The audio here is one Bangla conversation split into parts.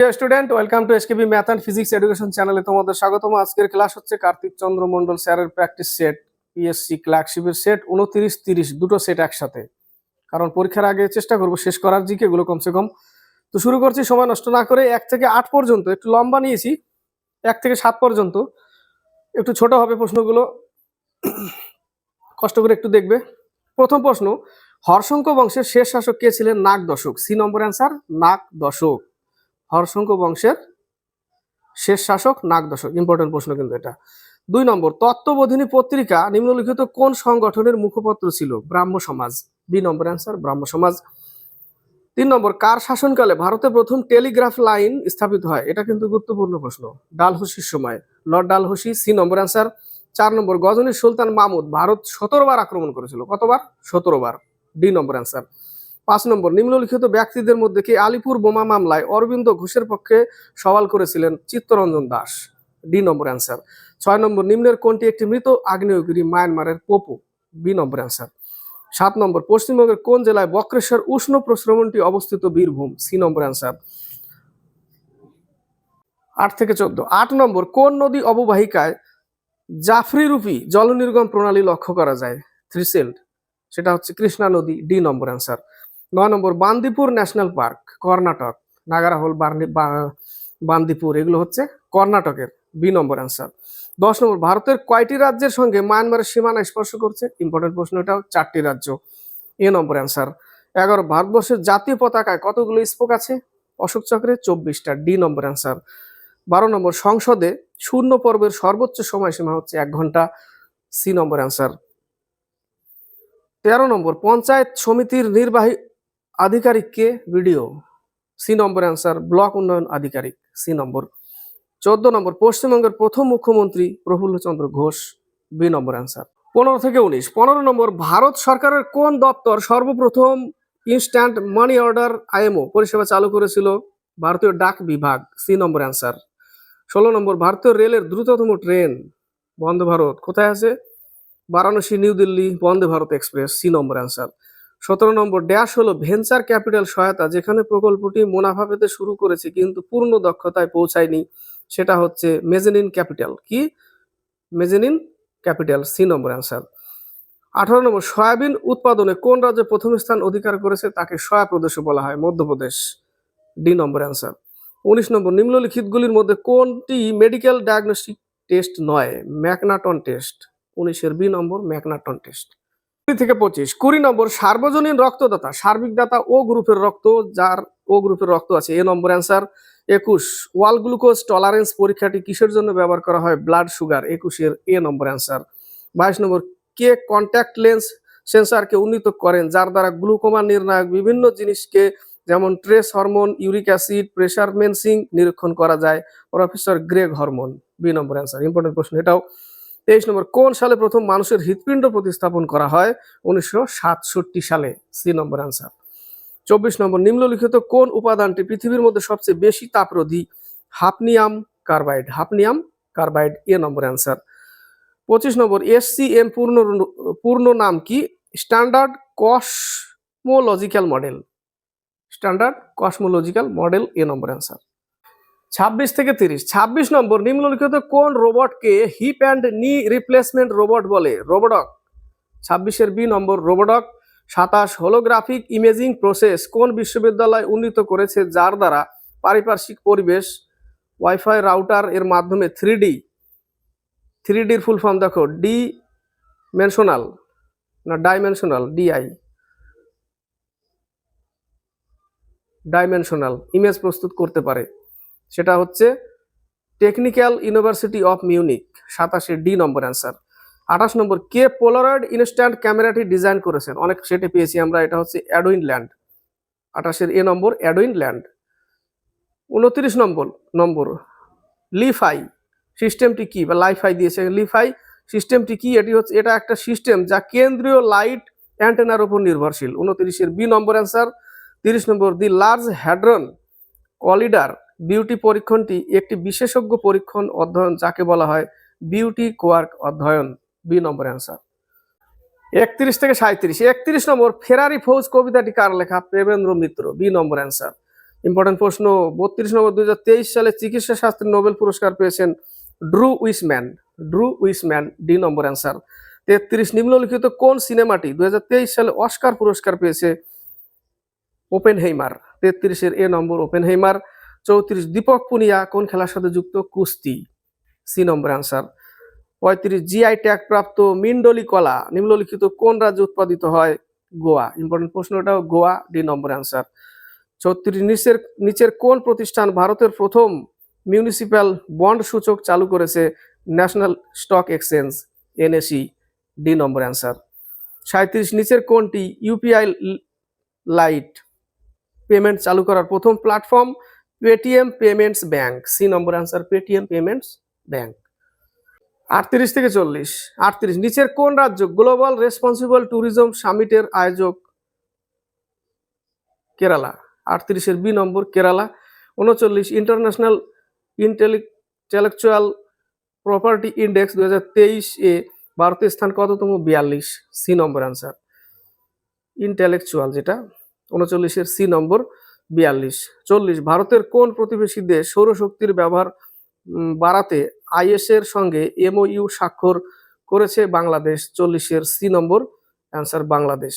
Student welcome to SKB math and physics education চ্যানেলে তোমাদের স্বাগতম। আজকের ক্লাস হচ্ছে কার্তিক চন্দ্র মন্ডল স্যারের প্র্যাকটিস সেট পিএসসি ক্লার্কশিপের সেট উনত্রিশ তিরিশ, দুটো সেট একসাথে। কারণ পরীক্ষার আগে চেষ্টা করব শেষ করার জিকে, এগুলো কমসে কম। তো শুরু করছি, সময় নষ্ট না করে এক থেকে আট পর্যন্ত, একটু লম্বা নিয়েছি, এক থেকে সাত পর্যন্ত। একটু ছোট হবে প্রশ্নগুলো। কষ্ট করে একটু দেখবে। প্রথম প্রশ্ন হর্ষঙ্ক বংশের শেষ শাসক কে ছিলেন নাগ দশক সি নম্বর অ্যান্সার নাগ দশক হর্ষঙ্ক বংশের শেষ শাসক নাগ দশক ইম্পর্টেন্ট প্রশ্ন কিন্তু এটা। দুই নম্বর, তত্ত্ববোধিনী পত্রিকা নিম্নলিখিত কোন সংগঠনের মুখপত্র ছিল? ব্রাহ্ম সমাজ। বি নম্বর অ্যান্সার ব্রাহ্ম সমাজ। তিন নম্বর, কার শাসনকালে ভারতে প্রথম টেলিগ্রাফ লাইন স্থাপিত হয়? এটা কিন্তু গুরুত্বপূর্ণ প্রশ্ন। ডালহসির সময়। Lord Dalhousie, C number answer চার নম্বর গজনীর সুলতান মাহমুদ ভারত সতেরো বার আক্রমণ করেছিল। কতবার? সতেরো বার। ডি নম্বর অ্যান্সার পাঁচ নম্বর, নিম্নলিখিত ব্যক্তিদের মধ্যে কি আলিপুর বোমা মামলায় অরবিন্দ ঘোষের পক্ষে সওয়াল করেছিলেন Chittaranjan Das? D number answer. ছয় নম্বর, নিম্নের কোনটি একটি মৃত আগ্নেয়গিরি মায়ানমারের পোপো? B number answer. সাত নম্বর, পশ্চিমবঙ্গের কোন জেলায় বক্রেশ্বর উষ্ণ প্রশ্রবণটি অবস্থিত? বীরভূম। C number answer. আট থেকে চোদ্দ। আট নম্বর, কোন নদী অববাহিকায় জাফরিরূপী জলনির্গম প্রণালী লক্ষ্য করা যায়? থ্রিসেল্ড। সেটা হচ্ছে কৃষ্ণা নদী। D number answer. নয় number, Bandipur national park, Karnataka. Nagarahole Bandipur, এগুলো হচ্ছে কর্ণাটকের বি নম্বর অ্যান্সার দশ নম্বর, ভারতের কয়টি রাজ্যের সঙ্গে মায়ানমারের সীমানা স্পর্শ করছে? ইম্পর্টেন্ট প্রশ্ন এটাও, চারটি রাজ্য। এ নম্বর অ্যান্সার এগারো, ভারতবর্ষের জাতীয় পতাকায় কতগুলো স্পোক আছে? অশোক চক্রে চব্বিশটা, ডি নম্বর অ্যান্সার বারো নম্বর, সংসদে শূন্য পর্বের সর্বোচ্চ সময়সীমা হচ্ছে এক ঘণ্টা, সি নম্বর অ্যান্সার তেরো নম্বর, পঞ্চায়েত সমিতির নির্বাহী আধিকারিককে BDO, C number answer, block উন্নয়ন আধিকারিক, সি নম্বর। চোদ্দ নম্বর, পশ্চিমবঙ্গের প্রথম মুখ্যমন্ত্রী Prafulla Chandra Ghosh, B number answer. পনেরো থেকে উনিশ, পনেরো নম্বর, ভারত সরকারের কোন দপ্তর সর্বপ্রথম ইনস্ট্যান্ট মানি অর্ডার আইএমও পরিষেবা চালু করেছিল? ভারতীয় ডাক বিভাগ, সি নম্বর অ্যান্সার। ষোলো নম্বর, ভারতীয় রেলের দ্রুততম ট্রেন, বন্দে ভারত, কোথায় আছে? Varanasi, New Delhi, Vande Bharat express, C number answer. সতেরো নম্বর, ড্যাশ হলো ভেঞ্চার ক্যাপিটাল সহায়তা, যেখানে প্রকল্পটি মুনাফা পেতে শুরু করেছে কিন্তু পূর্ণ দক্ষতায় পৌঁছায়নি। সেটা হচ্ছে মেজেনিন ক্যাপিটাল। কি? Mezzanine capital, C number answer. আঠারো নম্বর, সয়াবিন উৎপাদনে কোন রাজ্যে প্রথম স্থান অধিকার করেছে তাকে সয়া প্রদেশও বলা হয়, মধ্যপ্রদেশ। D number answer. উনিশ নম্বর, নিম্নলিখিতগুলির মধ্যে কোনটি মেডিকেল ডায়াগনস্টিক টেস্ট নয়, ম্যাকনাটন টেস্ট? উনিশের বি নম্বর, ম্যাকনাটন টেস্ট। থেকে পঁচিশ। কুড়ি নম্বর, সার্বজনীন রক্তদাতা সার্বিক দাতা ও গ্রুপের রক্ত, যার ও গ্রুপের রক্ত আছে। এ নম্বর অ্যান্সার, একুশ। ওয়াল গ্লুকোজ টলারেন্স পরীক্ষাটি কিসের জন্য ব্যবহার করা হয়? ব্লাড সুগার, একুশের এ নম্বর অ্যান্সার। বাইশ নম্বর, কে কন্ট্যাক্ট লেন্স সেন্সারকে উন্নীত করেন, যার দ্বারা গ্লুকোমা নির্ণায়ক বিভিন্ন জিনিসকে, যেমন trace hormone, uric acid pressure মেনসিং নিরীক্ষণ করা যায়। Professor Greg hormone, B number answer. Important প্রশ্ন এটাও। তেইশ নম্বর, কোন সালে প্রথম মানুষের হৃৎপিণ্ড প্রতিস্থাপন করা হয়? উনিশশো সাতষট্টি সালে। সি নম্বর অ্যান্সার চব্বিশ নম্বর, নিম্নলিখিত কোন উপাদানটি পৃথিবীর মধ্যে সবচেয়ে বেশি তাপরোধী? Hafnium carbide. Hafnium carbide, A number answer পঁচিশ নম্বর, এসসিএম পূর্ণ পূর্ণ নাম কি? Standard cosmological model. Standard cosmological model, A number answer ছাব্বিশ থেকে তিরিশ। ছাব্বিশ নম্বর, নিম্নলিখিত কোন রোবটকে hip and knee replacement robot বলে? রোবডক। ছাব্বিশের বি নম্বর, রোবডক। সাতাশ, হোলোগ্রাফিক ইমেজিং প্রসেস কোন বিশ্ববিদ্যালয় উন্নীত করেছে যার দ্বারা পারিপার্শ্বিক পরিবেশ, ওয়াইফাই রাউটার এর মাধ্যমে থ্রি ডি থ্রি ডির ফুল ফর্ম দেখো ডি মেনশনাল না ডাইমেনশনাল? ডিআই ডাইমেনশনাল, ইমেজ প্রস্তুত করতে পারে। সেটা হচ্ছে টেকনিক্যাল ইউনিভার্সিটি অফ মিউনিক সাতাশে ডি নম্বর অ্যান্সার আঠাশ নম্বর, কে পোলারয়েড ইনস্ট্যান্ট ক্যামেরাটি ডিজাইন করেছেন? অনেক সেটে পেয়েছি আমরা, এটা হচ্ছে অ্যাডউইন ল্যান্ড আঠাশের এ নম্বর অ্যাডউইন ল্যান্ড উনত্রিশ নম্বর নম্বর লিফাই সিস্টেমটি কি? বা লাইফাই দিয়েছে লিফাই সিস্টেমটি কি? এটি হচ্ছে, এটা একটা সিস্টেম যা কেন্দ্রীয় লাইট অ্যান্টেনার উপর নির্ভরশীল। উনত্রিশের বি নম্বর অ্যান্সার তিরিশ নম্বর the large hadron collider beauty পরীক্ষণটি একটি বিশেষজ্ঞ পরীক্ষণ অধ্যয়ন যাকে বলা হয় বিউটি কোয়ার্ক অধ্যয়ন, বি নম্বর অ্যান্সার। একত্রিশ থেকে সাঁত্রিশ একত্রিশ নম্বর ফেরারি ফৌজ কবিতাটি কার লেখা? Premendra Mitra, B number answer. Important প্রশ্ন, বত্রিশ নম্বর দুই সালে চিকিৎসা শাস্ত্রে নোবেল পুরস্কার পেয়েছেন ড্রু উইসম্যান ড্রু উইসম্যান, ডি নম্বর অ্যান্সার। তেত্রিশ নিম্নলিখিত কোন সিনেমাটি দুই হাজার তেইশ সালে অস্কার পুরস্কার পেয়েছে? ওপেন হেইমার তেত্রিশের এ নম্বর ওপেন হেইমার চৌত্রিশ, দীপক পুনিয়া কোন খেলার সাথে যুক্ত? কুস্তি। সি নম্বর আনসার পঁয়ত্রিশ জিআই ট্যাগ প্রাপ্ত মিন্ডলি কলা, নিম্নলিখিত কোন রাজ্যে উৎপাদিত হয়? গোয়া। ইম্পর্টেন্ট প্রশ্নটাও গোয়া ডি নম্বর অ্যান্সার চৌত্রিশ, নিচের নিচের কোন প্রতিষ্ঠান ভারতের প্রথম মিউনিসিপ্যাল বন্ড সূচক চালু করেছে? National Stock Exchange NSE D number answer সাঁত্রিশ নিচের কোনটি? ইউপিআই লাইট পেমেন্ট চালু করার প্রথম platform Paytm Payments Bank C number answer Paytm Payments Bank আটত্রিশ থেকে চল্লিশ, আটত্রিশ, নিচের কোন রাজ্য? গ্লোবাল রেসপন্সিবল ট্যুরিজম সামিটের আয়োজক কেরালা। আটত্রিশের বি নম্বর কেরালা। উনচল্লিশ ইন্টারন্যাশনাল ইন্টেলেকচুয়াল প্রপার্টি ইন্ডেক্স দু হাজার তেইশ এ ভারতের স্থান কততম? বিয়াল্লিশ সি নম্বর অ্যান্সার ইন্টেলেকচুয়াল যেটা। উনচল্লিশের সি নম্বর বিয়াল্লিশ। চল্লিশ, ভারতের কোন প্রতিবেশী দেশ সৌরশক্তির ব্যবহার বাড়াতে আইএস এর সঙ্গে এমওইউ স্বাক্ষর করেছে বাংলাদেশ? চল্লিশের সি নম্বর, অ্যান্সার বাংলাদেশ।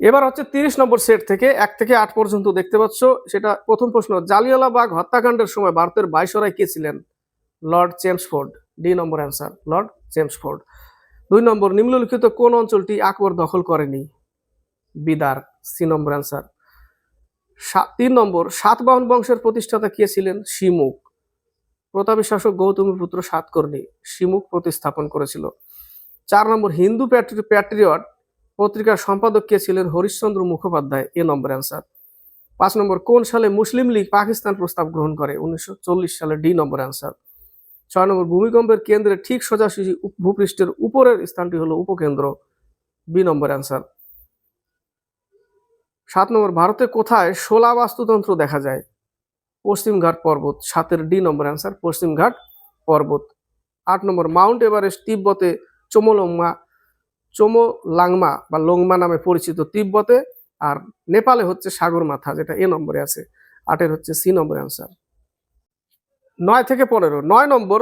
এবার হচ্ছে তিরিশ নম্বর সেট থেকে এক থেকে আট পর্যন্ত দেখতে পাচ্ছ। সেটা প্রথম প্রশ্ন জালিয়ালাবাগ হত্যাকাণ্ডের সময় ভারতের ভাইসরাই কে ছিলেন? Lord Chelmsford. D number answer, lord Chelmsford. দুই নম্বর, নিম্নলিখিত কোন অঞ্চলটি আকবর দখল করেনি? Bidar, C number answer. তিন নম্বর সাতবাহন বংশের প্রতিষ্ঠাতা কে ছিলেন? শিমুখ প্রতাপী শাসক গৌতমী পুত্র সাতকর্ণী শিমুখ প্রতিস্থাপন করেছিল। চার নম্বর, হিন্দু প্যাট্রি- প্যাট্রিয়ট পত্রিকার সম্পাদক কে ছিলেন? Harishchandra Mukhopadhyay. A number answer পাঁচ নম্বর, কোন সালে মুসলিম লীগ পাকিস্তান প্রস্তাব গ্রহণ করে? উনিশশো চল্লিশ সালে ডি নম্বর অ্যান্সার ছয় নম্বর, ভূমিকম্পের কেন্দ্রে ঠিক সোজাসুজি ভূপৃষ্ঠের উপরের স্থানটি হলো উপকেন্দ্র। বি নম্বর অ্যান্সার সাত নম্বর ভারতে কোথায় শোলা বাস্তুতন্ত্র দেখা যায়? পশ্চিমঘাট পর্বত, সাতের ডি নম্বর অ্যান্সার পশ্চিমঘাট পর্বত। আট নম্বর, মাউন্ট এভারেস্ট তিব্বতে চোমোলংমা, চোমোলাংমা বা লোংমা নামে পরিচিত তিব্বতে আর নেপালে হচ্ছে সাগর মাথা যেটা এ নম্বরে আছে। আটের হচ্ছে সি নম্বর অ্যান্সার নয় থেকে পনেরো, নয় নম্বর,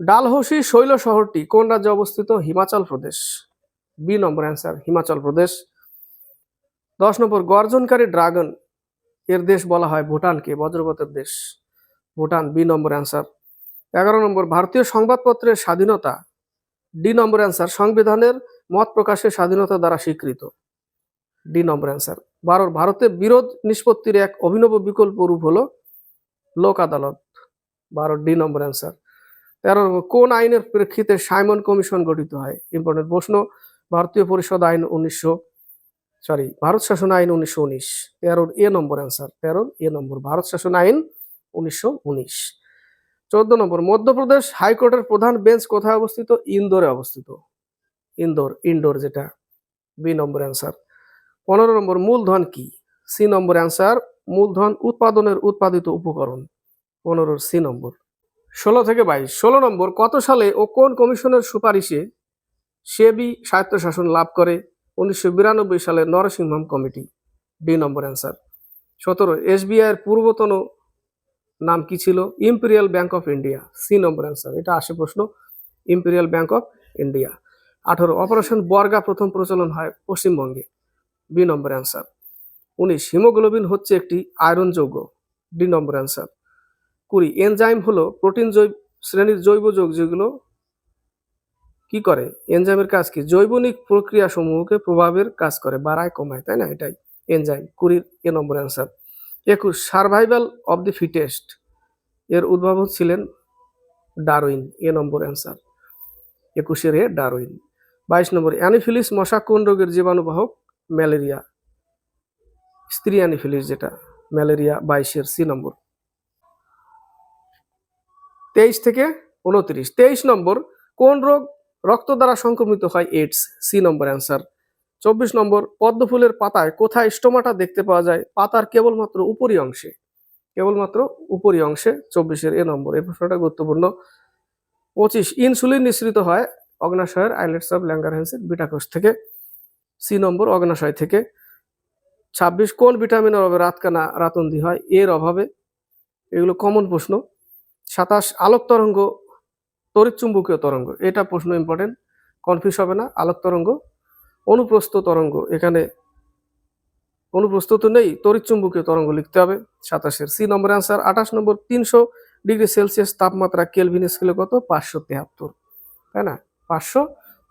ডালহৌসি শৈল শহরটি কোন রাজ্যে অবস্থিত? Himachal Pradesh. B number answer Himachal Pradesh. দশ নম্বর, গর্জনকারী ড্রাগন। এর দেশ বলা হয় ভুটানকে, বজ্রপাতের দেশ। Bhutan, B number answer. এগারো নম্বর, ভারতীয় সংবাদপত্রের স্বাধীনতা। ডি নম্বর অ্যান্সার, সংবিধানের মত প্রকাশের স্বাধীনতা দ্বারা স্বীকৃত। ডি নম্বর অ্যান্সার, বারো, ভারতে বিরোধ নিষ্পত্তির এক অভিনব বিকল্প রূপ হলো লোক আদালত। বারো, ডি নম্বর অ্যান্সার। তেরো নম্বর, কোন আইনের প্রেক্ষিতে সাইমন কমিশন গঠিত হয়? ইম্পর্টেন্ট প্রশ্ন, ভারতীয় পরিষদ আইন উনিশশো সরি ভারত শাসন আইন উনিশশো উনিশ। তেরোর এ নম্বর অ্যান্সার তেরোর এ নম্বর। ভারত শাসন আইন উনিশশো উনিশ। চোদ্দ নম্বর, মধ্যপ্রদেশ হাইকোর্টের প্রধান বেঞ্চ কোথায় অবস্থিত? ইন্দোরে অবস্থিত। ইন্দোর ইনডোর যেটা। বি নম্বর অ্যান্সার পনেরো নম্বর, মূলধন কি? সি নম্বর অ্যান্সার মূলধন উৎপাদনের উৎপাদিত উপকরণ। পনেরোর সি নম্বর। ষোলো থেকে বাইশ। ষোলো নম্বর, কত সালে ও কোন কমিশনের সুপারিশে সেবি স্বায়ত্তশাসন লাভ করে? উনিশশো বিরানব্বই সালে Narasimham committee. D number answer. সতেরো এসবিআই এর পূর্বতন নাম কি ছিল? Imperial Bank of India. C number answer. এটা আসে প্রশ্ন। Imperial Bank of India. আঠারো, অপারেশন বর্গা প্রথম প্রচলন হয় পশ্চিমবঙ্গে। B number answer. উনিশ, হিমোগ্লোবিন হচ্ছে একটি আয়রন যৌগ। D number answer. কুড়ি, এনজাইম হলো প্রোটিন জৈব শ্রেণির জৈব যৌগ যেগুলো কি করে? এনজাইমের কাজ কি? জৈবনিক প্রক্রিয়া সমূহকে প্রভাবের কাজ করে, বাড়ায়, কমায়, তাই না? এটাই এনজাইম। কুড়ির এ নম্বর অ্যান্সার। একুশ, সার্ভাইভাল অব দি ফিটেস্ট। এর উদ্ভাবক ছিলেন ডারউইন, এ নম্বর অ্যান্সার। একুশের এ ডারউইন। বাইশ নম্বর, অ্যানিফিলিস মশা কোন রোগের জীবাণুবাহক ম্যালেরিয়া। স্ত্রী অ্যানিফিলিস যেটা, ম্যালেরিয়া বাইশের সি নম্বর। তেইশ থেকে উনত্রিশ তেইশ নম্বর, কোন রোগ রক্ত দ্বারা সংক্রমিত হয় এইডস সি নম্বর অ্যান্সার। চব্বিশ নম্বর পদ্ম ফুলের পাতায় কোথায় স্টোমাটা দেখতে পাওয়া যায়? পাতার কেবলমাত্র উপরি অংশে। কেবলমাত্র উপরি অংশে চব্বিশের এ নম্বর। এই প্রশ্নটা গুরুত্বপূর্ণ। পঁচিশ, ইনসুলিন নিঃসৃত হয় অগ্নাশয়ের আইলেটস অফ ল্যাঙ্গারহ্যান্সের বিটাকোষ থেকে। সি নম্বর, অগ্নাশয় থেকে। ছাব্বিশ, কোন ভিটামিনের অভাবে রাতকানা, রাতন্দি হয়? এর অভাবে। এগুলো কমন প্রশ্ন। সাতাশ, আলোক তরঙ্গ তড়িৎচুম্বকীয় তরঙ্গ, এটা প্রশ্ন ইম্পর্টেন্ট কনফিউজ হবে না, আলোক তরঙ্গ, অনুপ্রস্থ তরঙ্গ, এখানে অনুপ্রস্থ তো নেই তড়িৎচুম্বকীয় তরঙ্গ লিখতে হবে, সাতাশের সি নম্বর অ্যান্সার আঠাশ নম্বর তিনশো ডিগ্রি সেলসিয়াস তাপমাত্রা কেলভিন স্কেলে কত? পাঁচশো তেহাত্তর, তাই না? পাঁচশো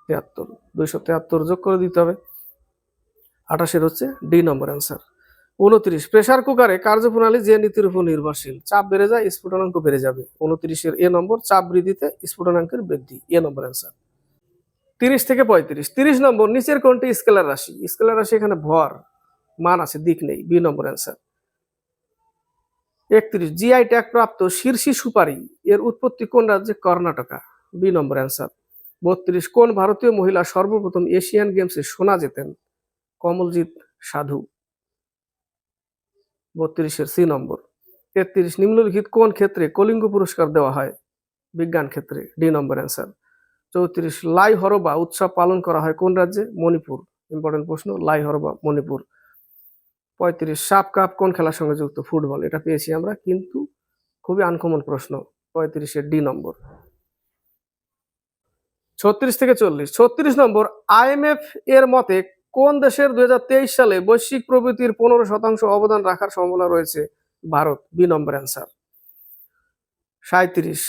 তেহাত্তর, দুইশো তেহাত্তর যোগ করে দিতে হবে, আঠাশের হচ্ছে ডি নম্বর অ্যান্সার উনত্রিশ। প্রেসার কুকারে কার্যপ্রণালী যে নীতির উপর নির্ভরশীল, চাপ বেড়ে যায়, স্ফুটনাঙ্ক বেড়ে যাবে। উনত্রিশের এ নম্বর, চাপ বৃদ্ধিতে স্ফুটনাঙ্কের বৃদ্ধি। এ নম্বর অ্যান্সার তিরিশ থেকে পঁয়ত্রিশ। তিরিশ নম্বর, নিচের কোনটি স্কেলার রাশি? স্কেলার রাশি এখানে ভর, মান আছে, দিক নেই। বি নম্বর অ্যান্সার একত্রিশ জিআই ট্যাগ প্রাপ্ত শীর্ষি সুপারি, এর উৎপত্তি কোন রাজ্যে? কর্ণাটকা। বি নম্বর অ্যান্সার বত্রিশ, কোন ভারতীয় মহিলা সর্বপ্রথম এশিয়ান গেমসে সোনা জেতেন? কমলজিৎ সাধু। বত্রিশের সি নম্বর। তেত্রিশ, নিম্নলিখিত কোন ক্ষেত্রে কলিঙ্গ পুরস্কার দেওয়া হয়? বিজ্ঞান ক্ষেত্রে, ডি নম্বর অ্যান্সার। চৌত্রিশ, লাই হরবা উৎসব পালন করা হয় কোন রাজ্যে? মণিপুর। ইম্পর্টেন্ট প্রশ্ন, লাই হরবা, মণিপুর। পঁয়ত্রিশ, সাপ কাপ কোন খেলার সঙ্গে যুক্ত? ফুটবল, এটা পেয়েছি আমরা, কিন্তু খুবই আনকমন প্রশ্ন। পঁয়ত্রিশের ডি নম্বর। ছত্রিশ থেকে চল্লিশ, ছত্রিশ নম্বর আইএমএফ এর মতে কোন দেশের দুই হাজার তেইশ সালে বৈশ্বিক প্রবৃত্তির পনেরো শতাংশ অবদান রাখার সম্ভাবনা রয়েছে? Bharat, B number answer. সাঁত্রিশ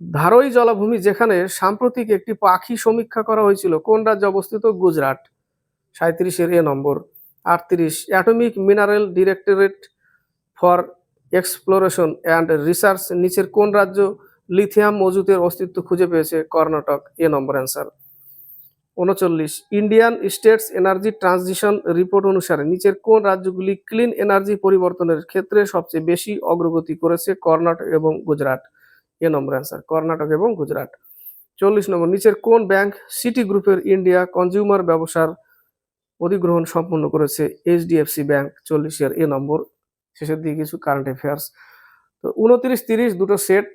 ধারই জলাভূমি যেখানে সাম্প্রতিক একটি পাখি সমীক্ষা করা হয়েছিল, কোন রাজ্যে অবস্থিত? গুজরাট। সাঁত্রিশের A number. আটত্রিশ। Atomic mineral directorate for exploration and research নিচের কোন রাজ্য লিথিয়াম মজুতের অস্তিত্ব খুঁজে পেয়েছে? কর্ণাটক। A number answer. উনচল্লিশ। Indian states energy transition report অনুসারে নিচের কোন রাজ্যগুলি ক্লিন এনার্জি পরিবর্তনের ক্ষেত্রে সবচেয়ে বেশি অগ্রগতি করেছে? কর্ণাটক এবং Gujarat. A number answer Karnataka এবং গুজরাট। চল্লিশ নম্বর, নিচের কোন ব্যাংক সিটি গ্রুপের ইন্ডিয়া কনজিউমার ব্যবসার অধিগ্রহণ সম্পন্ন করেছে? এইচডিএফসি ব্যাংক চল্লিশের এ নম্বর। শেষের দিকে কিছু কারেন্ট অ্যাফেয়ার্স তো উনত্রিশ, তিরিশ, দুটো সেট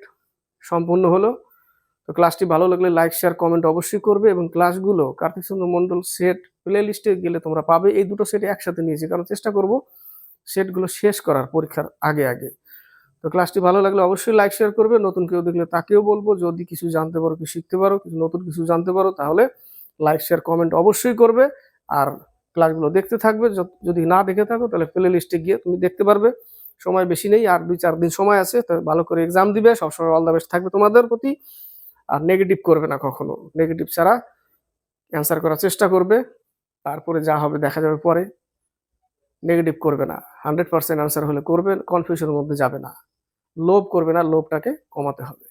সম্পূর্ণ হলো। তো ক্লাসটি ভালো লাগলে লাইক শেয়ার কমেন্ট অবশ্যই করবে এবং ক্লাসগুলো কার্তিক চন্দ্র মন্ডল সেট প্লে লিস্টে গেলে তোমরা পাবে। এই দুটো সেট একসাথে নিয়েছি কারণ চেষ্টা করব সেটগুলো শেষ করার পরীক্ষার আগে আগে। তো ক্লাসটি ভালো লাগলে অবশ্যই লাইক শেয়ার করবে। নতুন কেউ দেখলে তাকেও বলব, যদি কিছু জানতে পারো, কিছু শিখতে পারো, কিছু নতুন কিছু জানতে পারো, তাহলে লাইক শেয়ার কমেন্ট অবশ্যই করবে। আর ক্লাসগুলো দেখতে থাকবে। যদি না দেখে থাকো, তাহলে প্লে লিস্টে গিয়ে তুমি দেখতে পারবে। সময় বেশি নেই, আর দুই চার দিন সময় আছে, তো ভালো করে এক্সাম দিবে। সবসময় অল দ্য বেস্ট থাকবে তোমাদের প্রতি। আর নেগেটিভ করবে না কখনো। নেগেটিভ ছাড়া অ্যান্সার করার চেষ্টা করবে, তারপরে যা হবে দেখা যাবে পরে। নেগেটিভ করবে না। হান্ড্রেড পার্সেন্ট অ্যান্সার হলে করবে কনফিউশনের মধ্যে যাবে না। লোভ করবে না, লোভটাকে কমাতে হবে।